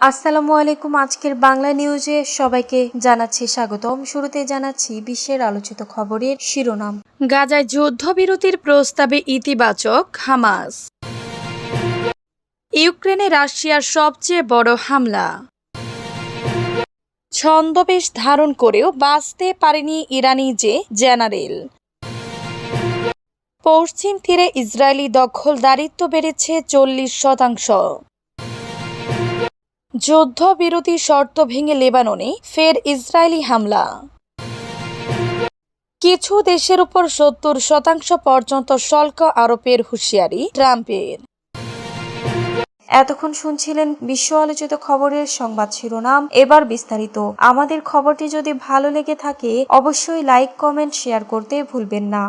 আসসালামু আলাইকুম। আজকের বাংলা নিউজে সবাইকে জানাচ্ছি স্বাগতম। শুরুতে জানাচ্ছি বিশ্বের আলোচিত খবরের শিরোনাম। গাজায় যুদ্ধবিরতির প্রস্তাবে ইতিবাচক হামাস। ইউক্রেনে রাশিয়ার সবচেয়ে বড় হামলা। ছন্দবেশ ধারণ করেও বাঁচতে পারেনি ইরানি যে জেনারেল। পশ্চিম তীরে ইসরায়েলি দখলদারিত্ব বেড়েছে চল্লিশ শতাংশ। যুদ্ধবিরতি শর্ত ভেঙে লেবাননে ফের ইসরায়েলি হামলা। কিছু দেশের উপর সত্তর শতাংশ পর্যন্ত শুল্ক আরোপের হুঁশিয়ারি ট্রাম্পের। এতক্ষণ শুনছিলেন বিশ্ব আলোচিত খবরের সংবাদ শিরোনাম। এবার বিস্তারিত। আমাদের খবরটি যদি ভালো লেগে থাকে, অবশ্যই লাইক, কমেন্ট, শেয়ার করতে ভুলবেন না।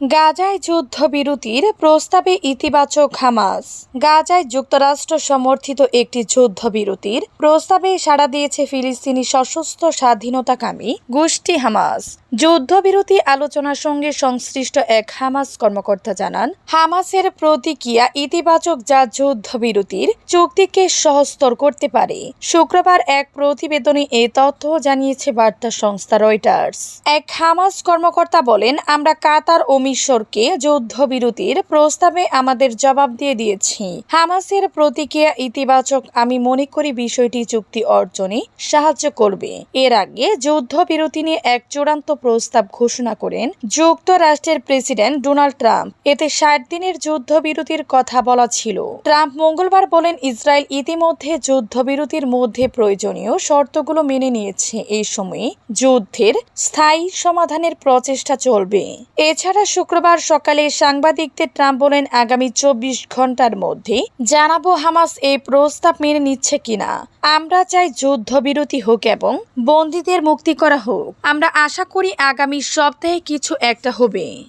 গাজায় যুদ্ধবিরতির প্রস্তাবে ইতিবাচক হামাস। গাজায় যুক্তরাষ্ট্র সমর্থিত একটি যুদ্ধবিরতির প্রস্তাবে সাড়া দিয়েছে ফিলিস্তিনি সশস্ত্র স্বাধীনতাকামী গোষ্ঠী হামাস। যুদ্ধবিরতি আলোচনার সঙ্গে সংশ্লিষ্ট এক হামাস কর্মকর্তা জানান, হামাসের প্রতিক্রিয়া ইতিবাচক যা যুদ্ধবিরতির চুক্তিকে সহস্তর করতে পারে। শুক্রবার এক প্রতিবেদনে এ তথ্য জানিয়েছে বার্তা সংস্থা রয়টার্স। এক হামাস কর্মকর্তা বলেন, আমরা কাতার ও মিশরকে যুদ্ধবিরতির প্রস্তাবে আমাদের জবাব দিয়ে দিয়েছি। হামাসের প্রতিক্রিয়া ইতিবাচক, আমি মনে করি বিষয়টি চুক্তি অর্জনে সাহায্য করবে। এর আগে যুদ্ধবিরতি নিয়ে এক চূড়ান্ত প্রস্তাব ঘোষণা করেন যুক্তরাষ্ট্রের প্রেসিডেন্ট ডোনাল্ড ট্রাম্প। এতে ষাট দিনের যুদ্ধবিরতির কথা বলা ছিল। ট্রাম্প মঙ্গলবার বলেন, ইসরায়েল ইতিমধ্যে যুদ্ধবিরতির মধ্যে প্রয়োজনীয় শর্তগুলো মেনে নিয়েছে। এই সময়ে যুদ্ধের স্থায়ী সমাধানের প্রচেষ্টা চলবে। এছাড়া শুক্রবার সকালে সাংবাদিকদের ট্রাম্প বলেন, আগামী চব্বিশ ঘণ্টার মধ্যে জানাব হামাস এই প্রস্তাব মেনে নিচ্ছে কিনা। আমরা চাই যুদ্ধবিরতি হোক এবং বন্দীদের মুক্তি করা হোক। আমরা আশা করি আগামী সপ্তাহে কিছু একটা হবে।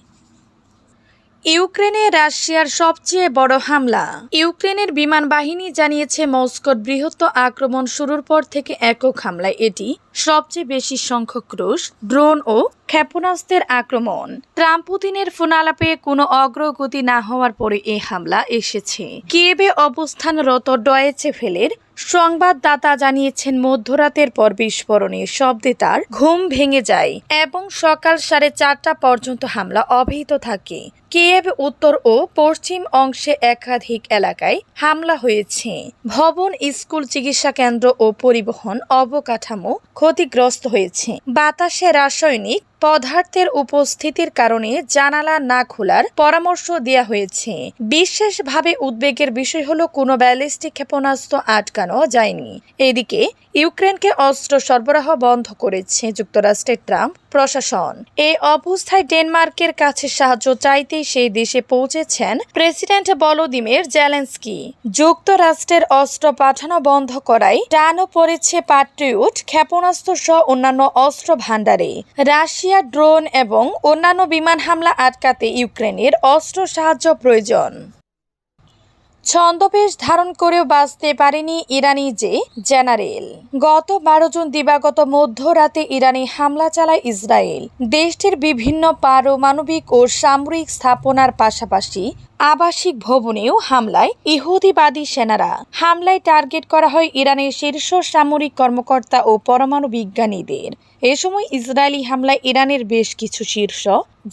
ইউক্রেনে রাশিয়ার সবচেয়ে বড় হামলা। ইউক্রেনের বিমান বাহিনী জানিয়েছে, মস্কোর বৃহত্তর আক্রমণ শুরুর পর থেকে একক হামলায় এটি সবচেয়ে বেশি সংখ্যক ক্রুশ ড্রোন ও ক্ষেপণাস্ত্রের আক্রমণ। ট্রাম্প পুতিনের ফোনালাপে কোনো অগ্রগতি না হওয়ার পরে এই হামলা এসেছে। কিয়েভে অবস্থানরত ডয়েচে ফেলের সংবাদদাতা জানিয়েছেন, মধ্যরাতের পর বিস্ফোরণে শব্দে তার ঘুম ভেঙে যায় এবং সকাল সাড়ে চারটা পর্যন্ত হামলা অব্যাহত থাকে। কিয়েভ উত্তর ও পশ্চিম অংশে একাধিক এলাকায় হামলা হয়েছে। ভবন, স্কুল, চিকিৎসা কেন্দ্র ও পরিবহন অবকাঠামো ক্ষতিগ্রস্ত হয়েছে। বাতাসে রাসায়নিক পদার্থের উপস্থিতির কারণে জানালা না খোলার পরামর্শ দেওয়া হয়েছে। বিশেষভাবে উদ্বেগের বিষয় হলো কোনো ব্যালিস্টিক ক্ষেপণাস্ত্র আটকানো যায়নি। এদিকে ইউক্রেনকে অস্ত্র সরবরাহ বন্ধ করেছে যুক্তরাষ্ট্রের ট্রাম্প। প্রশাসন। এই অবস্থায় ডেনমার্কের কাছে সাহায্য চাইতেই সেই দেশে পৌঁছেছেন প্রেসিডেন্ট বলোদিমির জেলেন্সকি। যুক্তরাষ্ট্রের অস্ত্র পাঠানো বন্ধ করায় টানও পড়েছে পাট্রিউট ক্ষেপণাস্ত্র সহ অন্যান্য অস্ত্র ভাণ্ডারে। রাশিয়া ড্রোন এবং অন্যান্য বিমান হামলা আটকাতে ইউক্রেনের অস্ত্র সাহায্য প্রয়োজন। ছন্দবেশ ধারণ করেও বাঁচতে পারেনি ইরানি যে জেনারেল। গত বারো জুন দিবাগত মধ্যরাতে ইরানি হামলা চালায় ইসরায়েল। দেশটির বিভিন্ন পারমাণবিক ও সামরিক স্থাপনার পাশাপাশি আবাসিক ভবনেও হামলায় ইহুদিবাদী সেনারা। হামলায় টার্গেট করা হয় ইরানের শীর্ষ সামরিক কর্মকর্তা ও পরমাণু বিজ্ঞানীদের। এ সময় ইসরায়েলি হামলায় ইরানের বেশ কিছু শীর্ষ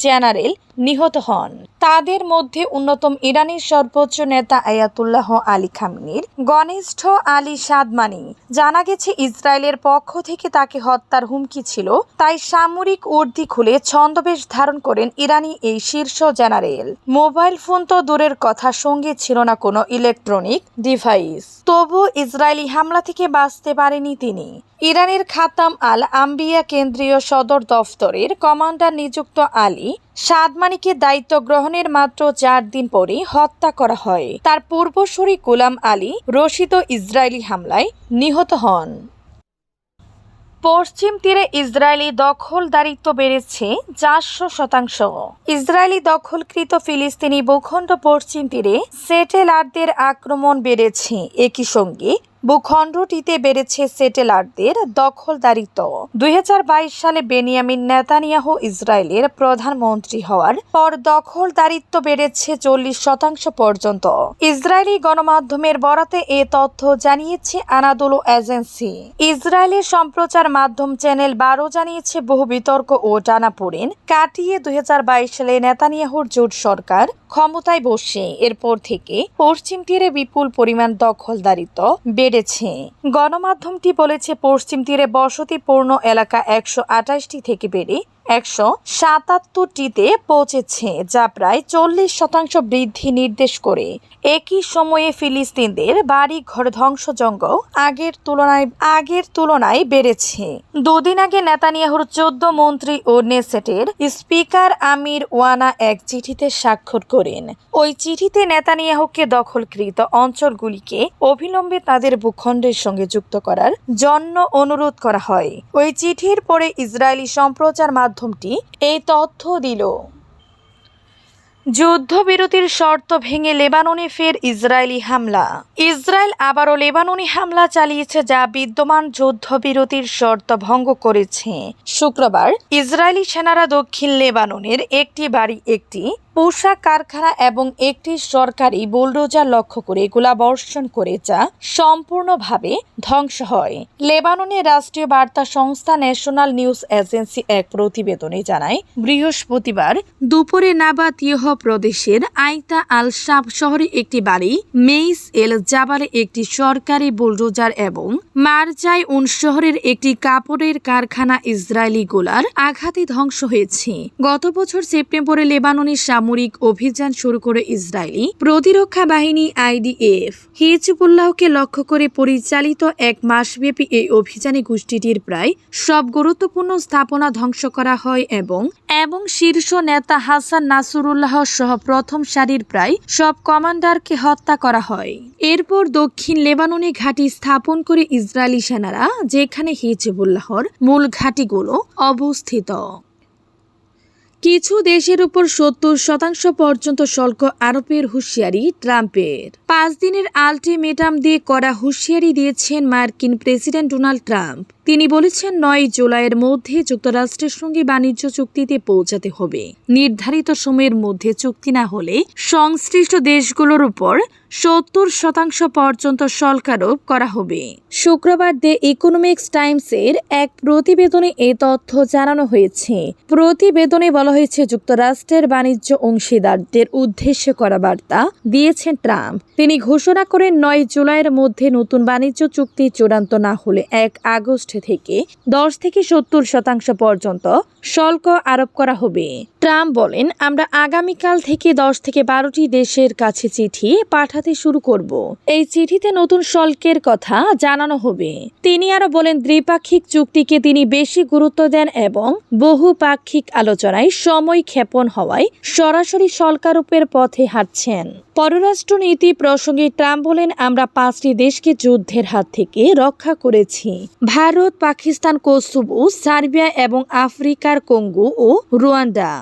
জেনারেল নিহত হন। তাদের মধ্যে অন্যতম ইরানের সর্বোচ্চ নেতা আয়াতুল্লাহ আলী খামিনির ঘনিষ্ঠ আলী সাদমানি। জানা গেছে, ইসরায়েলের পক্ষ থেকে তাকে হত্যার হুমকি ছিল, তাই সামরিক উর্দি খুলে ছন্দবেশ ধারণ করেন ইরানি এই শীর্ষ জেনারেল। মোবাইল ফোন তো দূরের কথা সঙ্গে ছিল না কোনো ইলেকট্রনিক ডিভাইস। তবু ইসরায়েলি হামলা থেকে বাঁচতে পারেনি তিনি। ইরানের খাতাম আল আম্বিয়া কেন্দ্রীয় সদর দফতরের কমান্ডার নিযুক্ত আলী সাদমানিকে দায়িত্ব গ্রহণের মাত্র চার দিন পরে হত্যা করা হয়। তার পূর্বসূরি গোলাম আলী রশিদ ইসরায়েলি হামলায় নিহত হন। পশ্চিম তীরে ইসরায়েলি দখলদারিত্ব বেড়েছে চারশো শতাংশ। ইসরায়েলি দখলকৃত ফিলিস্তিনি ভূখণ্ড পশ্চিম তীরে সেটেলারদের আক্রমণ বেড়েছে। একই সঙ্গে ভূখণ্ডটিতে বেড়েছে সেটেলারদের দখলদারিত্ব। দুই হাজার বাইশ সালে বেনিয়ামিন নেতানিয়াহু ইসরায়েলের প্রধানমন্ত্রী হওয়ার পর দখলদারিত্ব বেড়েছে চল্লিশ শতাংশ পর্যন্ত। ইসরায়েলি গণমাধ্যমের বরাতে এ তথ্য জানিয়েছে আনাদোলো এজেন্সি। ইসরায়েলের সম্প্রচার মাধ্যম চ্যানেল বারো জানিয়েছে, বহু বিতর্ক ও টানাপোড়েন কাটিয়ে দুই হাজার বাইশ সালে নেতানিয়াহুর জোট সরকার ক্ষমতায় বসে। এরপর থেকে পশ্চিম তীরে বিপুল পরিমাণ দখলদারিত্ব বেড়েছে। গণমাধ্যমটি বলেছে পশ্চিম তীরে বসতিপূর্ণ এলাকা একশো আঠাশটি থেকে বেড়ে একশো সাতাত্তরটিতে পৌঁছেছে, যা প্রায় চল্লিশ শতাংশ বৃদ্ধি নির্দেশ করে। একই সময়ে ফিলিস্তিনদের বাড়ি ঘর ধ্বংসজঙ্গ আগের তুলনায় আগের তুলনায় বেড়েছে। দুদিন আগে নেতানিয়াহুর চোদ্দ মন্ত্রী ও নেসেটের স্পিকার আমির ওয়ানা এক চিঠিতে স্বাক্ষর করেন। ওই চিঠিতে নেতানিয়াহুকে দখলকৃত অঞ্চলগুলিকে অবিলম্বে তাদের ভূখণ্ডের সঙ্গে যুক্ত করার জন্য অনুরোধ করা হয়। ওই চিঠির পরে ইসরায়েলি সম্প্রচার মাধ্যমটি এই তথ্য দিল। যুদ্ধবিরতির শর্ত ভেঙে লেবাননে ফের ইসরায়েলি হামলা। ইসরায়েল আবারও লেবাননি হামলা চালিয়েছে যা বিদ্যমান যুদ্ধবিরতির শর্ত ভঙ্গ করেছে। শুক্রবার ইসরায়েলি সেনারা দক্ষিণ লেবাননের একটি বাড়ি একটি পোশাক কারখানা এবং একটি সরকারি বুলডোজার লক্ষ্য করে গোলাবর্ষণ করে যা সম্পূর্ণভাবে ধ্বংস হয়। লেবাননের রাষ্ট্রীয় বার্তা সংস্থা ন্যাশনাল নিউজ এজেন্সি এক প্রতিবেদনে জানায়, বৃহস্পতিবার দুপুরে নাবাতিয়হ প্রদেশের আইতা আল শাব শহরে একটি বাড়ি, মেইস এল জাবালে একটি সরকারি বুলডোজার এবং মারজাই উন শহরের একটি কাপড়ের কারখানা ইসরায়েলি গোলার আঘাতে ধ্বংস হয়েছে। গত বছর সেপ্টেম্বরে লেবাননের সামরিক অভিযান শুরু করে ইসরায়েলি প্রতিরক্ষা বাহিনী আইডিএফ। হিজবুল্লাহকে লক্ষ্য করে পরিচালিত এক মাসব্যাপী এই অভিযানে গোষ্ঠীটির প্রায় সব গুরুত্বপূর্ণ স্থাপনা ধ্বংস করা হয় এবং এবং শীর্ষ নেতা হাসান নাসুরুল্লাহ সহ প্রথম সারির প্রায় সব কমান্ডারকে হত্যা করা হয়। এরপর দক্ষিণ লেবাননে ঘাঁটি স্থাপন করে ইসরায়েলি সেনারা, যেখানে হিজবুল্লাহর মূল ঘাঁটিগুলো অবস্থিত। কিছু দেশের উপর সত্তর শতাংশ পর্যন্ত শুল্ক আরোপের হুঁশিয়ারি ট্রাম্পের। পাঁচ দিনের আলটিমেটাম দিয়ে করা হুঁশিয়ারি দিয়েছেন মার্কিন প্রেসিডেন্ট ডোনাল্ড ট্রাম্প। তিনি বলেছেন, নয় জুলাইয়ের মধ্যে যুক্তরাষ্ট্রের সঙ্গে বাণিজ্য চুক্তিতে পৌঁছাতে হবে। নির্ধারিত সময়ের মধ্যে চুক্তি না হলে সংশ্লিষ্ট দেশগুলোর উপর সত্তর শতাংশ পর্যন্ত শুল্ক আরোপ করা হবে। শুক্রবার দ্য ইকোনমিক্স টাইমসের এক প্রতিবেদনে এ তথ্য জানানো হয়েছে। প্রতিবেদনে বলা হয়েছে, যুক্তরাষ্ট্রের বাণিজ্য অংশীদারদের উদ্দেশ্যে করা বার্তা দিয়েছেন ট্রাম্প। তিনি ঘোষণা করেন, নয় জুলাইয়ের মধ্যে নতুন বাণিজ্য চুক্তি চূড়ান্ত না হলে এক আগস্ট থেকে দশ থেকে সত্তর শতাংশ পর্যন্ত শুল্ক আরোপ করা হবে। ট্রাম্প বলেন, আমরা আগামীকাল থেকে দশ থেকে বারোটি দেশের কাছে চিঠি পাঠাতে শুরু করব। এই চিঠিতে নতুন শুল্কের কথা জানানো হবে। তিনি আরও বলেন, দ্বিপাক্ষিক চুক্তিকে তিনি বেশি গুরুত্ব দেন এবং বহুপাক্ষিক আলোচনায় সময় ক্ষেপণ হওয়ায় সরাসরি শুল্কারোপের পথে হাঁটছেন। পররাষ্ট্রনীতি প্রসঙ্গে ট্রাম্প বলেন, আমরা পাঁচটি দেশকে যুদ্ধের হাত থেকে রক্ষা করেছি। ভারত পাকিস্তান কোসোভো সার্বিয়া এবং আফ্রিকার কঙ্গো ও রুয়ান্ডা।